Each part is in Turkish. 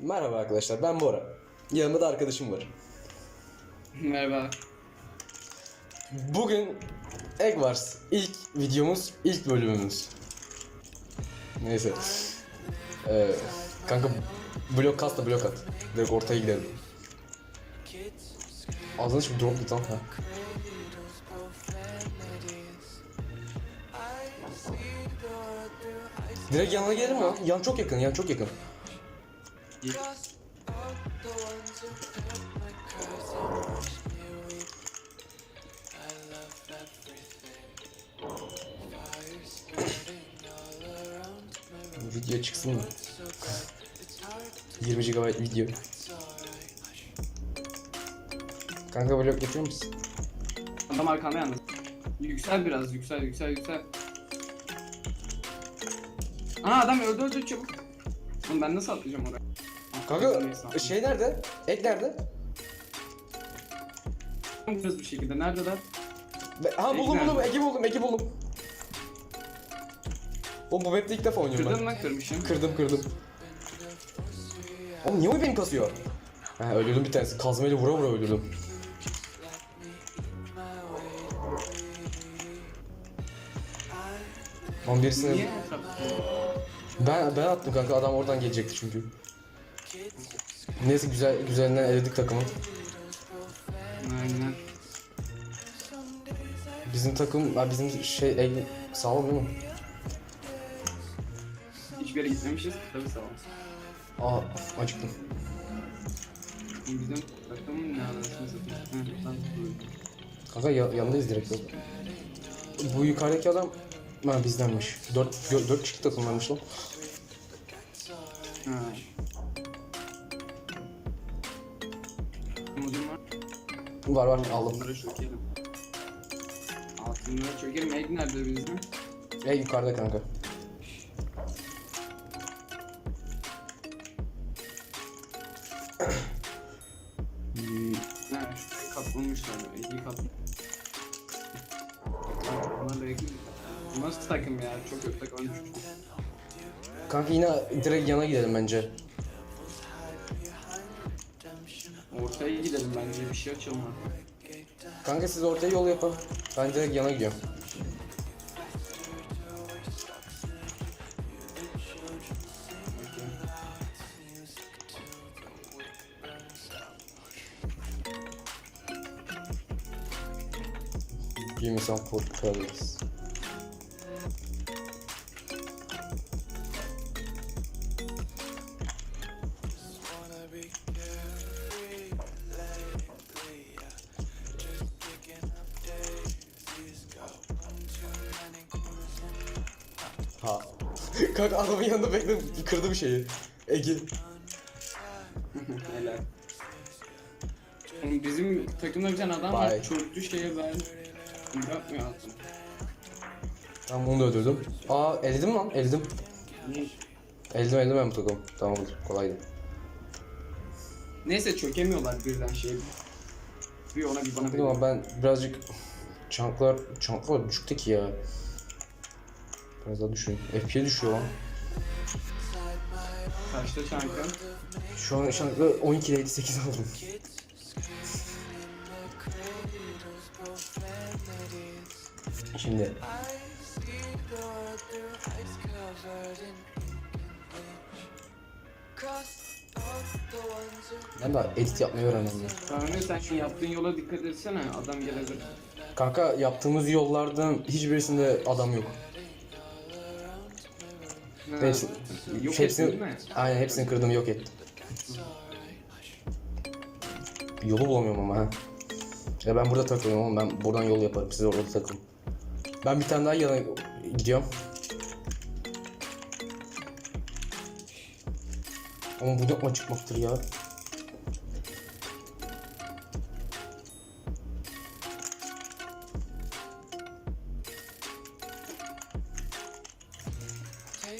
Merhaba arkadaşlar ben Bora. Yanımda da arkadaşım var. Merhaba. Bugün Egg Wars ilk videomuz, ilk bölümümüz. Neyse. Ee, kanka blok kas da blok at. Direkt ortaya gidelim. Ağzına şimdi drop git lan. Ha. Direkt yanına gelelim mi lan? Yan çok yakın, yan çok yakın. Video çıksın mı? 20 GB video. Kanka blok yapıyor musun? Adam arkanda yalnız. Yüksel biraz, yüksel, yüksel, yüksel. Aa adam öldü öldü çabuk. Oğlum ben nasıl atlayacağım oraya? Kanka şey nerede? Ek nerede? Hızlı bir şekilde. Neredeler? Be- Ha Ek buldum nerede? buldum, Eki buldum, Eki buldum. Oğlum bu map'te ilk defa oynuyorum Kırdın ben. lan kırmışım. Kırdım kırdım. Oğlum niye o benim kasıyor? Ha öldürdüm bir tanesi. Kazmayla vura vura öldürdüm. Lan birisine... Niye? Ben, ben attım kanka adam oradan gelecekti çünkü. Neyse güzel güzelinden eledik takımı. Aynen. Bizim takım, ha bizim şey el sağlam değil mi? Hiçbir yere gitmemişiz. Tabii sağ ol. Aa acıktım. Bizim takımın ne anasını satayım. Kanka ya, yanındayız direkt yok. Bu yukarıdaki adam ha bizdenmiş. 4 4 kişi takımlarmış lan. Ha. Var var aldım. Altınlara çökelim. Altınlara çökelim. Egg nerede bizim? E yukarıda kanka. Hmm, Ne? Şurayı kaplamışlar. Egg'i kaplamışlar. Bunlar da Egg'i Bu nasıl takım ya? Çok yok takım. Kanka yine direkt yana gidelim bence. Ortaya gidelim bence bir şey açalım artık. Kanka siz ortaya yol yapın. Ben direkt yana gidiyorum. Give me some food please. Ha. Kanka adamın yanında bekledim. Kırdı bir şeyi. Ege. Helal. Oğlum bizim takımda bir tane adam Vay. var. Çöktü şeye ben. Bırakmıyor altını. Tamam bunu da öldürdüm. Aa eledim lan eledim. Eledim eledim ben bu takım. Tamamdır kolaydı. Neyse çökemiyorlar birden şey. Bir ona bir bana bir. Ama ben birazcık çanklar çanklar düşükte ki ya. Daha düşün. FPS düşüyor lan. Kaçta şarkı? Şu an çanklar 12'deydi 8 aldım. Şimdi ben daha edit yapmayı öğrendim. Kanka sen şu yaptığın yola dikkat etsene adam gelebilir. Kanka yaptığımız yollardan hiçbirisinde adam yok. Ha, Hepsi, Yok hepsini, ettin? Aynen hepsini kırdım yok ettim. Yolu bulamıyorum ama ha. Ya ben burada takılıyorum oğlum ben buradan yol yaparım siz orada takılın. Ben bir tane daha yana gidiyorum. Ama bu ne acıkmaktır ya.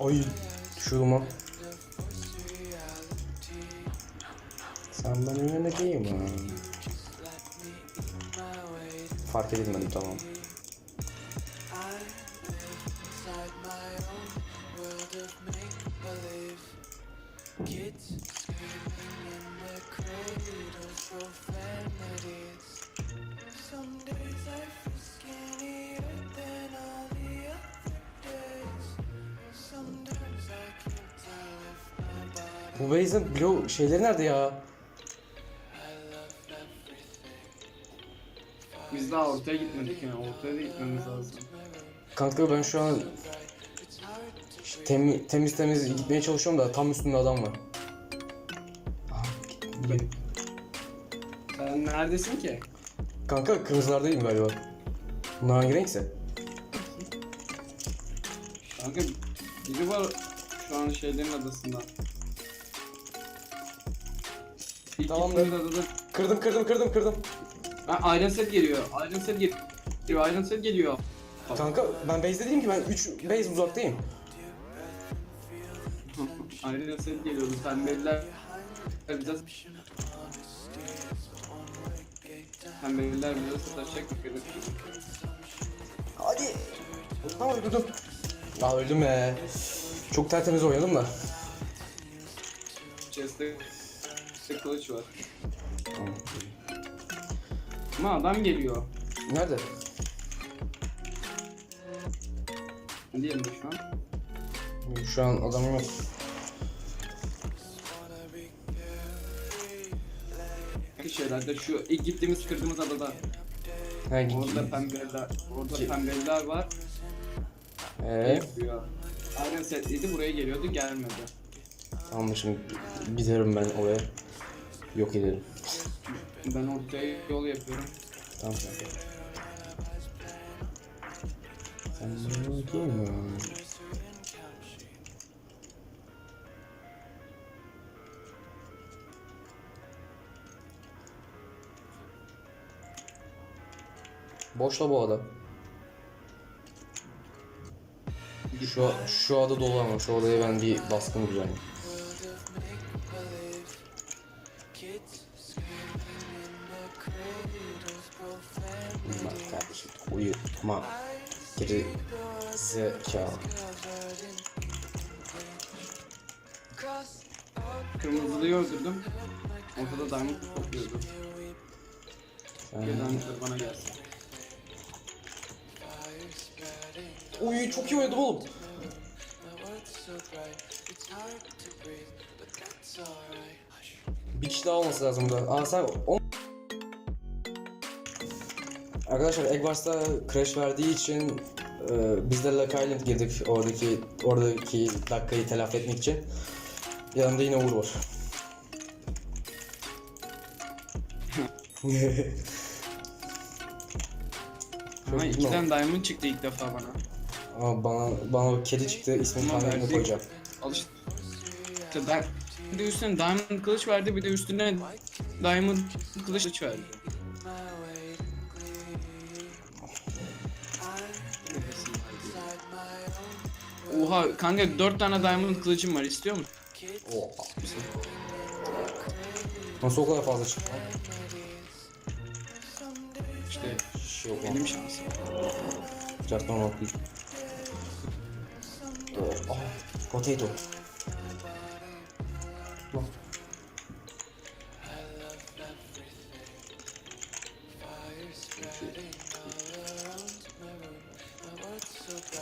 Ay düşüyordum lan. Sen benim yanındakiyim ha. Fark edilmedim tamam. Bu base'in blow şeyleri nerede ya? Biz daha ortaya gitmedik yani. Ortaya da gitmemiz lazım. Kanka ben şu an temi- temiz temiz gitmeye çalışıyorum da tam üstünde adam var. Sen neredesin ki? Kanka kırmızılardayım galiba. Bunlar hangi renkse? Kanka biri var şu an şeylerin adasında. İlk Tamamdır. gittiğimiz adada Kırdım kırdım kırdım kırdım. Ha, Iron Set geliyor. Iron Set geliyor. Iron Set geliyor. Kanka ben base'de değilim ki ben 3 base uzaktayım. Iron Set geliyordu. Pembeliler bize Pembeliler bize sataşacak yukarı. Hadi. Tamam öldürdüm. Aa öldüm be. Çok tertemiz oynadım da. Chest'te işte kılıç var. Ama adam geliyor. Nerede? Ne diyelim şu an? Şu an adam yok. Şu şeylerde şu ilk gittiğimiz kırdığımız adada. Ha. Orada pembeliler, orada Ki- pembeliler var. Ee. Iron Set'liydi buraya geliyordu gelmedi. tamam şimdi giderim ben oraya. Yok ederim. Ben ortaya yol yapıyorum. Tamam kanka. Sen bana bakayım. Boşla bu ada. Şu, şu ada dolu ama şu odaya ben bir baskın düzenleyeyim. Zekalı. Kırmızılıyı öldürdüm. Ortada diamond topluyordu. Sen... Geri diamondları bana gelsin. Uy çok iyi oynadım oğlum. Bir kişi daha olması lazım burada. Aa sen on... Arkadaşlar Eggwars'ta crash verdiği için e, biz de Luck Island girdik oradaki oradaki dakikayı telafi etmek için. Yanımda yine Uğur var. Ama Çok iki iyi tane diamond çıktı ilk defa bana. Ama bana bana kedi çıktı ismini Tamam, tahminini verdik. koyacağım. Al işte. İşte di- bir de üstüne diamond kılıç verdi bir de üstüne diamond kılıç verdi. Oha kanka 4 tane diamond kılıcım var istiyor musun? Oha. Nasıl o kadar fazla çıktı? İşte Şey yok benim şansım. Cartman atlayacağım. Oh, potato.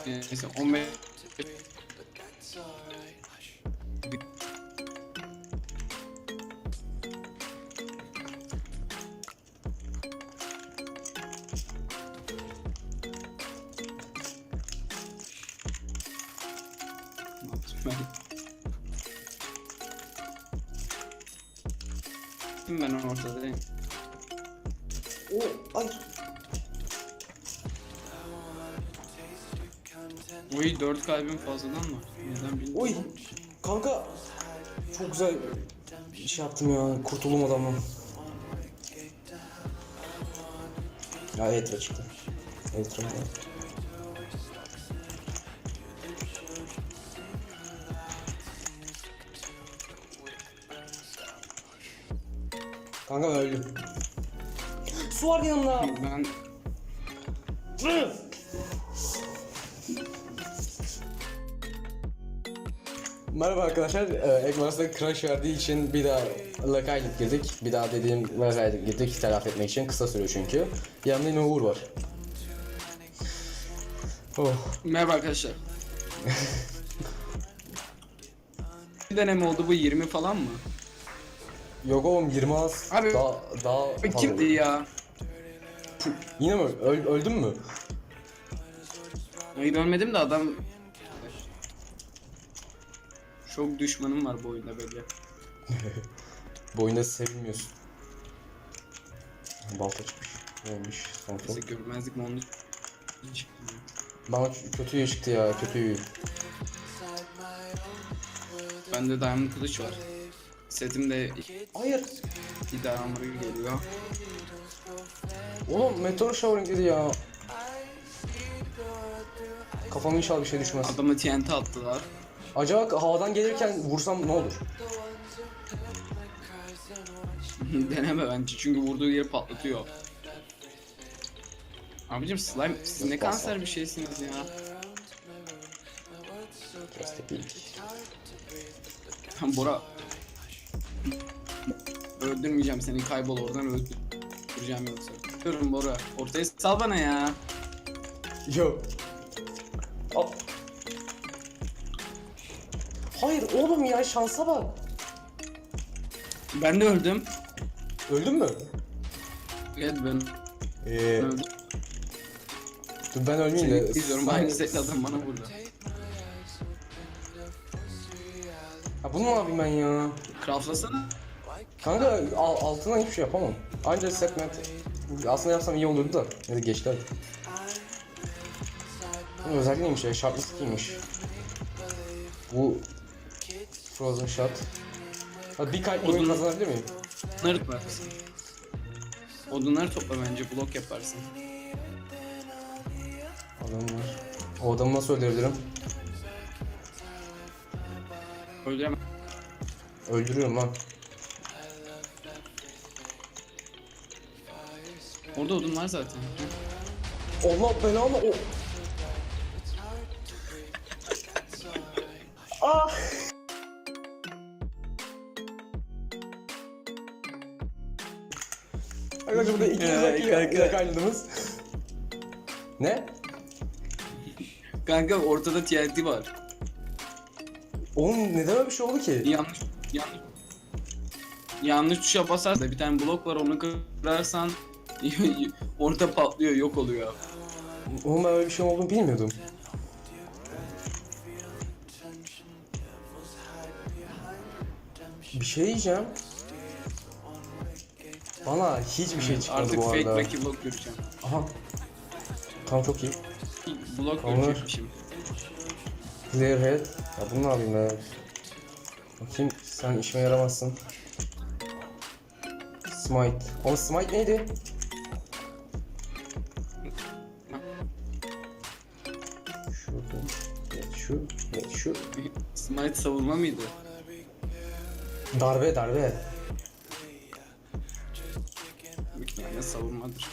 Neyse 15 ben ben ortadayım. Oh, ay. Oy 4 kalbim fazladan mı? Neden bilmiyorum. Oy. Kanka. Çok güzel bir şey yaptım ya. Kurtuldum adamdan. Ya Etra çıktı. Etra Kanka öldüm. Su var yanında. Ben Merhaba arkadaşlar. Ee, Ekmars'ta crash verdiği için bir daha lakaylık girdik. Bir daha dediğim lakaylık girdik telafi etmek için. Kısa sürüyor çünkü. Yanımda yine Uğur var. Oh. Merhaba arkadaşlar. Bir deneme oldu bu 20 falan mı? Yok oğlum 20 az. Abi- daha, daha Abi fazla. Kimdi ya? Yine mi? Öl, öldün mü? Hayır ölmedim de adam... Çok düşmanım var bu oyunda böyle. Bu oyunda sevilmiyorsun. Balta çıkmış. Neymiş? Son Neyse görmezlik mi onu. Bana ç- kötü üye çıktı ya kötü üye. Bende diamond kılıç var. Setimde Hayır. bir diamond geliyor. Oğlum meteor showering dedi ya. Kafama inşallah bir şey düşmez. Adama TNT attılar. Acaba havadan gelirken vursam ne olur? Deneme bence çünkü vurduğu yeri patlatıyor. Abicim slime siz ne kanser bir şeysiniz ya. Peek. Bora. Öldürmeyeceğim seni kaybol oradan öldüreceğim yoksa. Diyorum Bora. Ortaya sal bana ya. Yo. Hayır oğlum ya şansa bak. Ben de öldüm. Öldün mü? Evet ben Ee, öldüm. dur ben ölmeyeyim de. İzliyorum aynı setli adam bana vurdu. Ha bunu ne yapayım ben ya? Craftlasana. Kanka al, altından hiçbir şey yapamam. Ancak segment aslında yapsam iyi olurdu da. Ya da geçti hadi. Bu özelliği neymiş ya? Sharpness 2'ymiş. Bu Frozen Shot. Hadi bir kayıp oyun kazanabilir miyim? Odunları toplarsın. Odunları topla bence blok yaparsın. Adam var. O adamı nasıl öldürebilirim? Öldüremem. Öldürüyorum lan. Orada odun var zaten. Allah belanı o. Ah! Arkadaşlar burada iki Ya, uzak kanka. Ne? Kanka ortada TNT var. Oğlum neden öyle bir şey oldu ki? Yanlış yanlış yanlış tuşa basarsan bir tane blok var onu kırarsan orada patlıyor yok oluyor. Oğlum ben öyle bir şey olduğunu bilmiyordum. Bir şey diyeceğim. Bana hiçbir şey çıkmadı Artık bu fake arada. Lucky Block göreceğim. Aha. Tamam çok iyi. Blok Tamam. görecekmişim. Clear head. Ya bunu ne yapayım ben? Bakayım sen işime yaramazsın. Smite. O smite neydi? Smite savunma mıydı? Darbe darbe. Büyük ihtimalle savunmadır.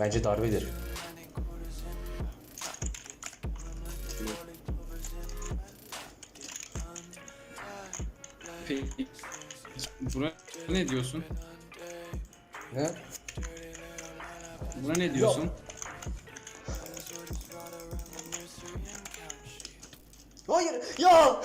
Bence darbedir. Peki. Buna ne diyorsun? Ne? Buna ne diyorsun? Hayır ya!